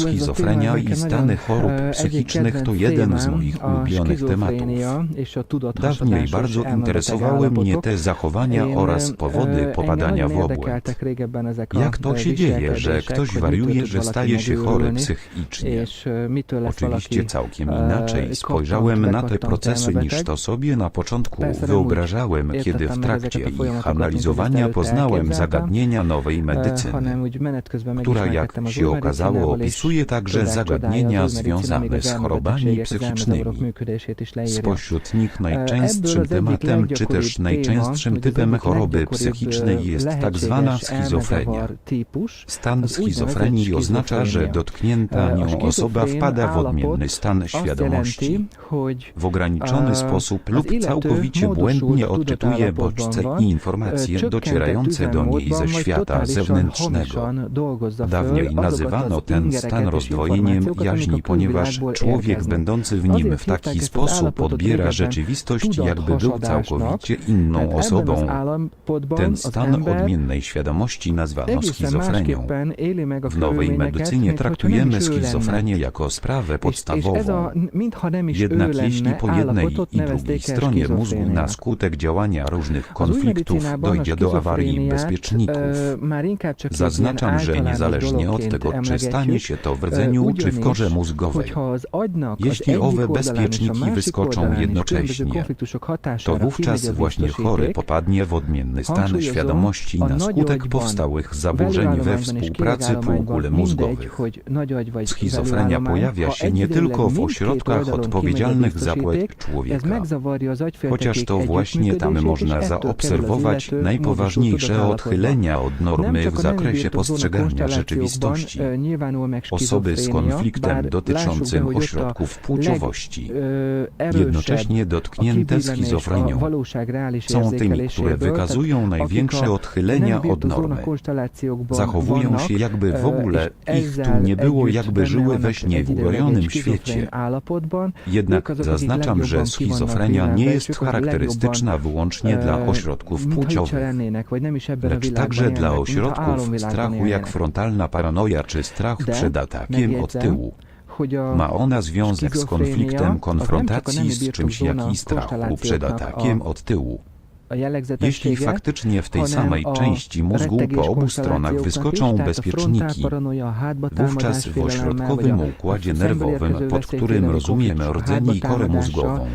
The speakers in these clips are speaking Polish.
Schizofrenia i stany chorób psychicznych to jeden z moich ulubionych tematów. Dawniej bardzo interesowały mnie te zachowania oraz powody popadania w obłęd. Jak to się dzieje, że ktoś wariuje, że staje się chory psychicznie? Oczywiście całkiem inaczej spojrzałem na te procesy niż to sobie na początku wyobrażałem, kiedy w trakcie ich analizowania poznałem zagadnienia nowej medycyny, która jak się okazało opisuje także zagadnienia związane z chorobami psychicznymi. Spośród nich najczęstszym tematem czy też najczęstszym typem choroby psychicznej jest tak zwana schizofrenia. Stan schizofrenii oznacza, że dotknięta nią osoba wpada w odmienny stan świadomości. W ograniczony sposób lub całkowicie błędnie odczytuje bodźce i informacje docierające do niej ze świata zewnętrznego. Dawniej nazywano ten stan rozdwojeniem jaźni, ponieważ człowiek będący w nim w taki sposób odbiera rzeczywistość, jakby był całkowicie inną osobą. Ten stan odmiennej świadomości nazwano schizofrenią. W nowej medycynie traktujemy schizofrenię jako sprawę podstawową. Jednak jeśli po jednej i drugiej stronie mózgu na skutek działania różnych konfliktów dojdzie do awarii bezpieczników, zaznaczam, że niezależnie od tego, czy stanie się to w rdzeniu czy w korze mózgowej, jeśli owe bezpieczniki wyskoczą jednocześnie, to wówczas właśnie chory popadnie w odmienny stan świadomości na skutek powstałych zaburzeń we współpracy półkul mózgowych. Schizofrenia pojawia się nie tylko w ośrodkach odpowiedzialnych za płeć człowieka, chociaż to właśnie tam można zaobserwować najpoważniejsze odchylenia od normy w zakresie postrzegania rzeczywistości. Osoby z konfliktem dotyczącym ośrodków płciowości, jednocześnie dotknięte schizofrenią, są tymi, które wykazują największe odchylenia od normy. Zachowują się jakby w ogóle ich tu nie było, jakby żyły we śnie w urojonym świecie. Jednak zaznaczam, że schizofrenia nie jest charakterystyczna wyłącznie dla ośrodków płciowych, lecz także dla ośrodków strachu jak frontalna paranoja czy strach przed atakiem od tyłu. Ma ona związek z konfliktem konfrontacji z czymś jak i strachu przed atakiem od tyłu. Jeśli faktycznie w tej samej części mózgu po obu stronach wyskoczą bezpieczniki, wówczas w ośrodkowym układzie nerwowym, pod którym rozumiemy rdzenie i korę mózgową,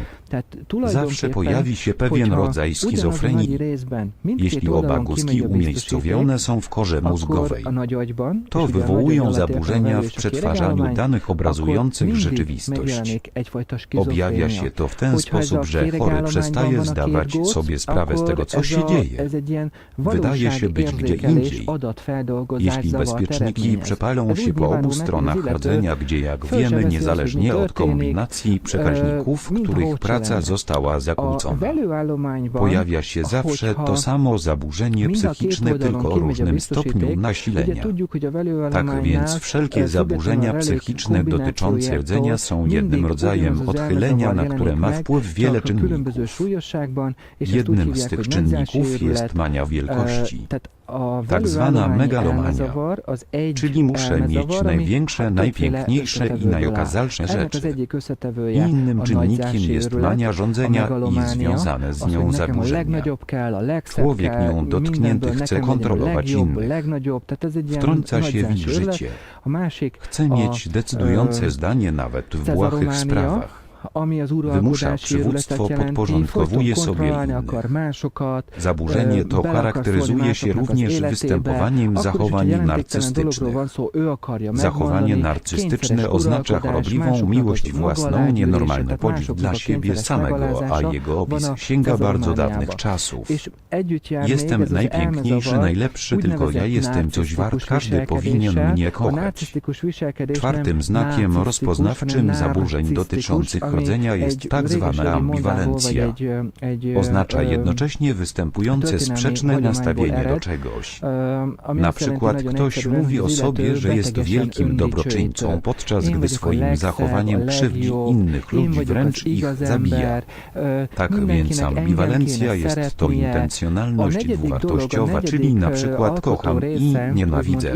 zawsze pojawi się pewien rodzaj schizofrenii. Jeśli oba guzki umiejscowione są w korze mózgowej, to wywołują zaburzenia w przetwarzaniu danych obrazujących rzeczywistość. Objawia się to w ten sposób, że chory przestaje zdawać sobie sprawę z tego, co się dzieje. Wydaje się być gdzie indziej. Jeśli bezpieczniki przepalą się po obu stronach rdzenia, gdzie jak wiemy, niezależnie od kombinacji przekaźników, których praca została zakłócona. Pojawia się zawsze to samo zaburzenie psychiczne, tylko o różnym stopniu nasilenia. Tak więc wszelkie zaburzenia psychiczne dotyczące rdzenia są jednym rodzajem odchylenia, na które ma wpływ wiele czynników. Jednym z tych czynników jest mania wielkości, tak zwana megalomania, czyli muszę mieć największe, najpiękniejsze i najokazalsze rzeczy. Innym czynnikiem jest mania rządzenia i związane z nią zaburzenia. Człowiek nią dotknięty chce kontrolować innych. Wtrąca się w ich życie. Chce mieć decydujące zdanie nawet w błahych sprawach. Wymusza przywództwo, podporządkowuje sobie innych. Zaburzenie to charakteryzuje się również występowaniem zachowań narcystycznych. Zachowanie narcystyczne oznacza chorobliwą miłość własną, nienormalny podziw dla siebie samego, a jego opis sięga bardzo dawnych czasów. Jestem najpiękniejszy, najlepszy, tylko ja jestem coś wart, każdy powinien mnie kochać. Czwartym znakiem rozpoznawczym zaburzeń dotyczących ami rdzenia jest tak zwana ambiwalencja. Oznacza jednocześnie występujące sprzeczne nastawienie do czegoś. Na przykład ktoś mówi o sobie, że jest wielkim dobroczyńcą, podczas gdy swoim zachowaniem krzywdzi innych ludzi, wręcz ich zabija. ö, Tak więc ambiwalencja jest to intencjonalność dwuwartościowa, czyli na przykład kocham i nienawidzę.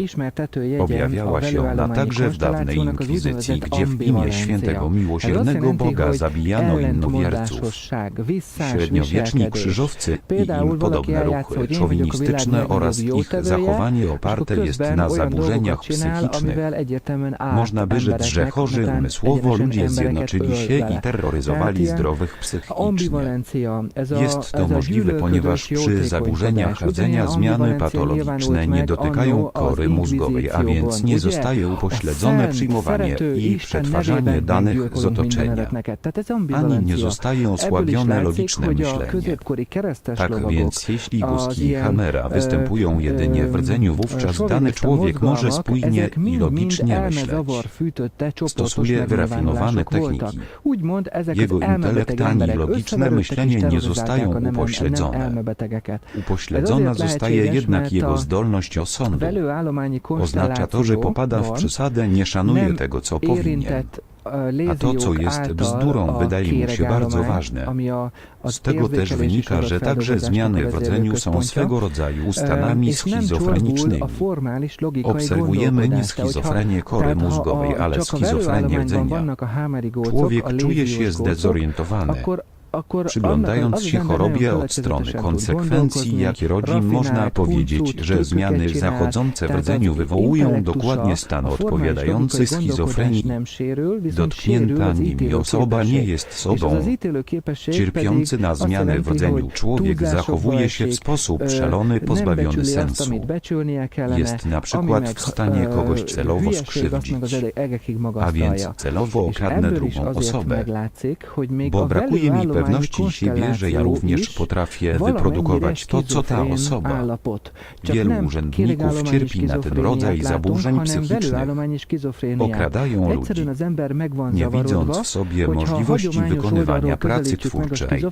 Objawiała się ona także w dawnej inkwizycji, gdzie w imię świętego miłosiernego jelenti, Boga zabijano innowierców. Średniowieczni krzyżowcy i im podobne ruchy legnagyobb oraz ich zachowanie oparte jest na zaburzeniach psychicznych. Można by rzec, że chorzy umysłowo ludzie zjednoczyli się i terroryzowali zdrowych psychicznie. Jest to możliwe, ponieważ przy zaburzeniach rdzenia zmiany patologiczne nie dotykają kory mózgowej, a więc nie zostaje upośledzone przyjmowanie i przetwarzanie danych z otoczenia. Ani nie zostaje osłabione logiczne myślenie. Tak więc jeśli guzki Hamera e, występują jedynie w rdzeniu, wówczas dany człowiek może spójnie i logicznie myśleć. Stosuje wyrafinowane techniki. Jego az elmebeteg intelekt ani emberek logiczne myślenie nie zostają upośledzone. Upośledzona zostaje jednak jego zdolność osądu. Oznacza to, że popada w przesadę, nie szanuje tego, co powinien. A to, co jest bzdurą, wydaje mi się bardzo ważne. Z tego też wynika, że także zmiany w vezérlő rdzeniu są swego rodzaju stanami csorbul schizofrenicznymi. Obserwujemy nie schizofrenię kory mózgowej, ale schizofrenię rdzenia. Człowiek czuje się zdezorientowany. Przyglądając się chorobie od strony konsekwencji, jakie rodzi, można powiedzieć, że zmiany zachodzące w rdzeniu wywołują dokładnie stan odpowiadający schizofrenii. Dotknięta nimi osoba nie jest sobą. Cierpiący na azt zmiany w rdzeniu człowiek zachowuje się w sposób ö, szalony, pozbawiony sensu. Jest na przykład w stanie ö, kogoś celowo skrzywdzić, a więc celowo okradnę drugą osobę. Bo brakuje mi velőállományi pewności siebie, że ja również potrafię wyprodukować to, co ta osoba. Wielu urzędników cierpi na ten rodzaj zaburzeń psychicznych. Okradają ludzi, nie widząc w sobie możliwości wykonywania pracy twórczej,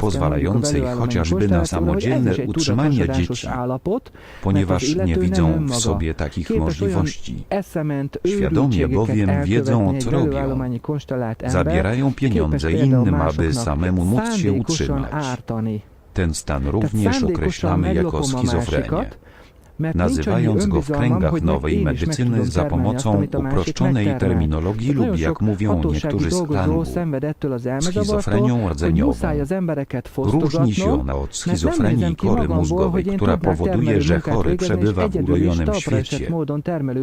pozwalającej chociażby na samodzielne utrzymanie dzieci, ponieważ nie widzą w sobie takich możliwości. Świadomie bowiem wiedzą, co robią. Zabierają pieniądze innym, aby samemu móc się utrzymać. Ten stan również określamy jako schizofrenię. Nazywając go w kręgach nowej medycyny za pomocą uproszczonej terminologii lub jak mówią niektórzy z az schizofrenią rdzeniową. Różni się ona od schizofrenii kory mózgowej, która powoduje, że chory przebywa w urojonym świecie.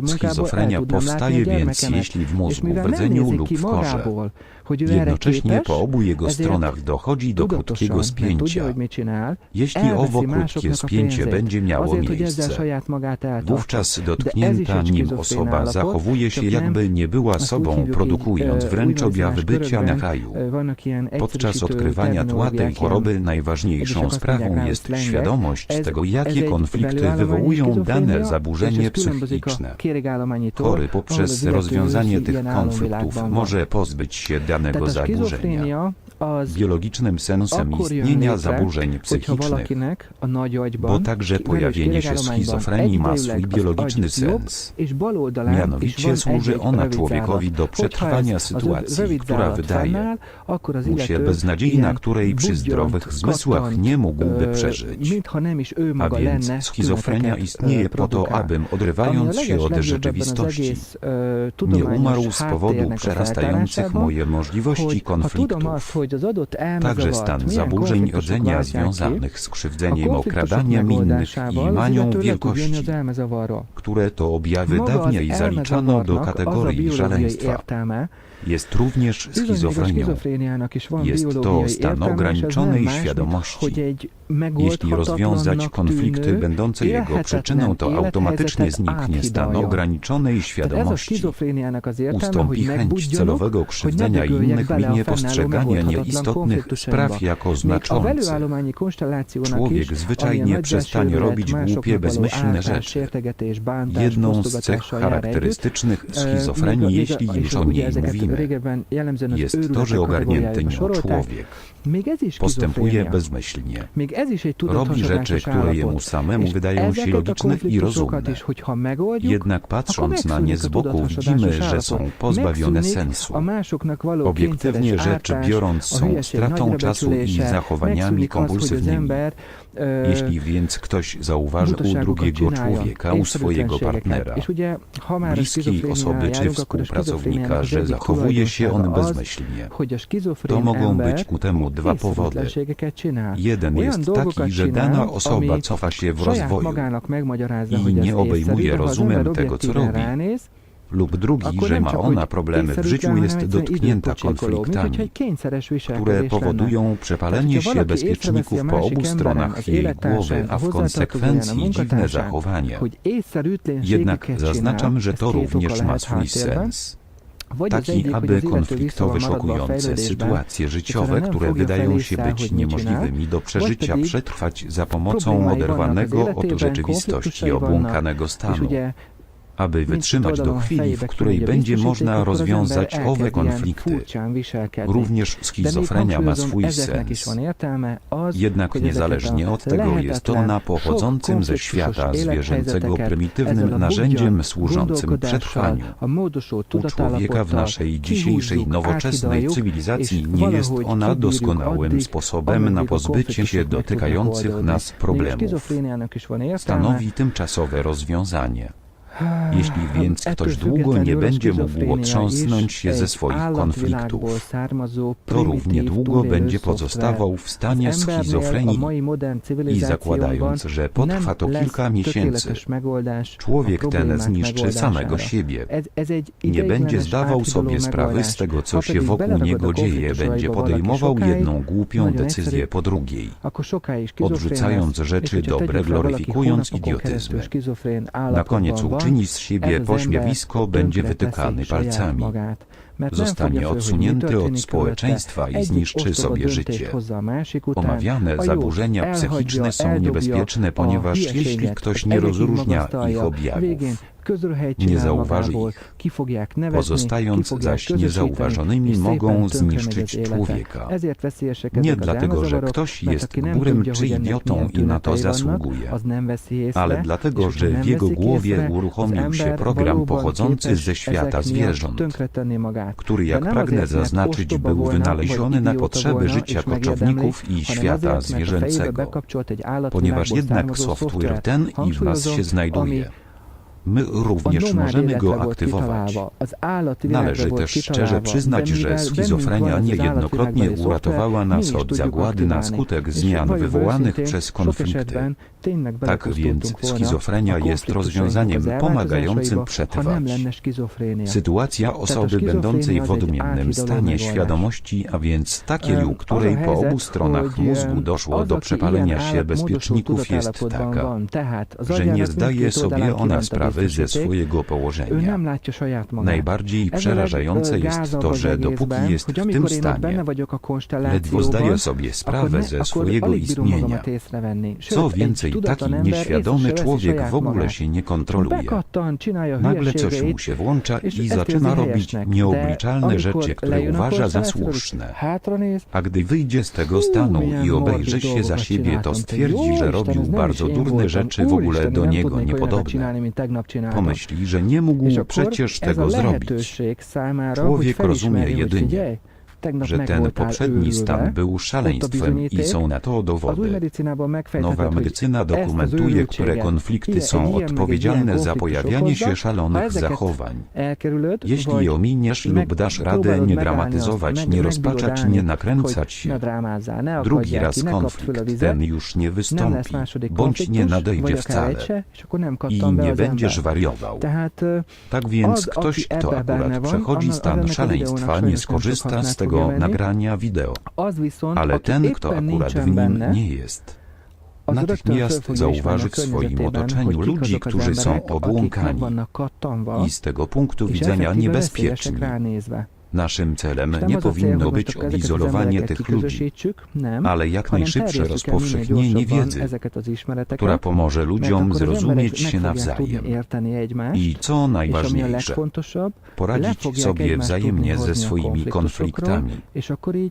Schizofrenia powstaje więc, jeśli w mózgu, w rdzeniu lub w korze. Jednocześnie po obu jego stronach dochodzi do krótkiego spięcia. Jeśli elveszi owo krótkie spięcie będzie miało miejsce. Wówczas dotknięta nim osoba zachowuje się jakby nie była sobą, produkując e, wręcz objawy bycia na haju. e, Podczas odkrywania tła tej choroby najważniejszą sprawą jest świadomość Ez- tego, jakie konflikty wywołują dane zaburzenie psychiczne. Chory poprzez rozwiązanie tych konfliktów może pozbyć się danego zaburzenia. Biologicznym sensem istnienia zaburzeń psychicznych, bo także pojawienie się velős schizofrenii ma swój biologiczny sens. Mianowicie służy ona człowiekowi do przetrwania sytuacji, która wydaje mu się illető beznadziei, na ilyen której przy zdrowych zmysłach nie mógłby ö, przeżyć. Ő A więc schizofrenia tüneteket, istnieje po to, abym Ami a oderwając się leges od legjobb ebben az rzeczywistości, egész, ö, nie tudományos umarł z powodu háttérnek a przerastających feltárásában, moje możliwości hogy tudom azt, konfliktów. hogy az adott Także elmezavart jest również schizofrenią. Jest to stan ograniczonej świadomości. Jeśli rozwiązać konflikty będące jego przyczyną, to automatycznie zniknie stan ograniczonej świadomości. Ustąpi chęć celowego krzywdzenia innych linie postrzegania nieistotnych praw jako znaczących. Człowiek zwyczajnie przestanie robić głupie, bezmyślne rzeczy. Jedną z cech charakterystycznych schizofrenii, jeśli już o niej mówimy, jest to, że ogarnięty nią człowiek. Postępuje bezmyślnie. Robi rzeczy, które jemu samemu wydają się logiczne i rozumne. Jednak patrząc na nie z boku widzimy, że są pozbawione sensu. Obiektywnie rzecz biorąc są stratą czasu i zachowaniami kompulsywnymi. Jeśli więc ktoś zauważy u drugiego człowieka, u swojego partnera, bliskiej osoby czy współpracownika, że zachowuje się on bezmyślnie, to mogą być ku temu dwa powody. Jeden jest taki, że dana osoba cofa się w rozwoju i nie obejmuje rozumem tego, co robi. Lub drugi, że ma ona problemy w życiu, jest dotknięta konfliktami, które powodują przepalenie się bezpieczników po obu stronach jej głowy, a w konsekwencji dziwne zachowanie. Jednak zaznaczam, że to również ma swój sens taki aby konfliktowe, szokujące sytuacje życiowe, które wydają się być niemożliwymi do przeżycia, przetrwać za pomocą oderwanego od rzeczywistości obłąkanego stanu aby wytrzymać do chwili, w której będzie można rozwiązać owe konflikty. Również schizofrenia ma swój sens. Jednak niezależnie od tego jest ona pochodzącym ze świata zwierzęcego prymitywnym narzędziem służącym przetrwaniu. U człowieka w naszej dzisiejszej nowoczesnej cywilizacji nie jest ona doskonałym sposobem na pozbycie się dotykających nas problemów. Stanowi tymczasowe rozwiązanie. Jeśli więc ktoś długo nie będzie mógł otrząsnąć się ze swoich konfliktów, to równie długo będzie pozostawał w stanie schizofrenii i zakładając, że potrwa to kilka miesięcy, człowiek ten zniszczy samego siebie. Nie będzie zdawał sobie sprawy z tego, co się wokół niego dzieje, będzie podejmował jedną głupią decyzję po drugiej, odrzucając rzeczy dobre, gloryfikując idiotyzmy. Na koniec uczy czyni z siebie pośmiewisko, będzie wytykany palcami. Zostanie odsunięty od społeczeństwa i zniszczy sobie życie. Omawiane zaburzenia psychiczne są niebezpieczne, ponieważ jeśli ktoś nie rozróżnia ich objawów, nie zauważy ich. Pozostając zaś niezauważonymi mogą zniszczyć człowieka. Nie dlatego, że ktoś jest górem czy idiotą i na to zasługuje, ale dlatego, że w jego głowie uruchomił się program pochodzący ze świata zwierząt, który, jak pragnę zaznaczyć, był wynaleziony na potrzeby życia koczowników i świata zwierzęcego, ponieważ jednak software ten i w nas się znajduje. My również możemy go aktywować. Należy też szczerze przyznać, że schizofrenia niejednokrotnie uratowała nas od zagłady na skutek zmian wywołanych przez konflikty. Tak więc schizofrenia jest rozwiązaniem pomagającym przetrwać. Sytuacja osoby będącej w odmiennym stanie świadomości, a więc takiej, u której po obu stronach mózgu doszło do przepalenia się bezpieczników jest taka, że nie zdaje sobie ona sprawy zdrowy ze swojego położenia. Najbardziej przerażające jest to, że dopóki jest w tym stanie, ledwo zdaje sobie sprawę ze swojego istnienia. Co więcej, taki nieświadomy człowiek w ogóle się nie kontroluje. Nagle coś mu się włącza i zaczyna robić nieobliczalne rzeczy, które uważa za słuszne. A gdy wyjdzie z tego stanu i obejrzy się za siebie, to stwierdzi, że robił bardzo durne rzeczy w ogóle do niego niepodobne. Pomyśli, że nie mógł przecież tego zrobić. Człowiek rozumie jedynie, że ten poprzedni stan był szaleństwem i są na to dowody. Nowa medycyna dokumentuje, które konflikty są odpowiedzialne za pojawianie się szalonych zachowań. Jeśli ominiesz lub dasz radę nie dramatyzować, nie rozpaczać, nie nakręcać się, drugi raz konflikt ten już nie wystąpi, bądź nie nadejdzie wcale. i nie będziesz wariował. Tak więc ktoś, kto akurat przechodzi stan szaleństwa, nie skorzysta z tego tego nagrania wideo, ale ten, kto akurat w nim nie jest, natychmiast zauważy w swoim otoczeniu ludzi, którzy są obłąkani. I z tego punktu widzenia niebezpieczni. Naszym celem nie powinno być odizolowanie tych ludzi, ale jak najszybsze rozpowszechnienie wiedzy, która pomoże ludziom zrozumieć się nawzajem. I co najważniejsze, poradzić sobie wzajemnie ze swoimi konfliktami,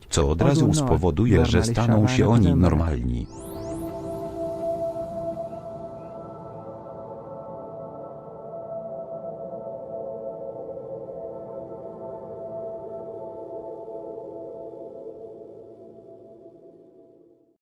co od razu spowoduje, że staną się oni normalni.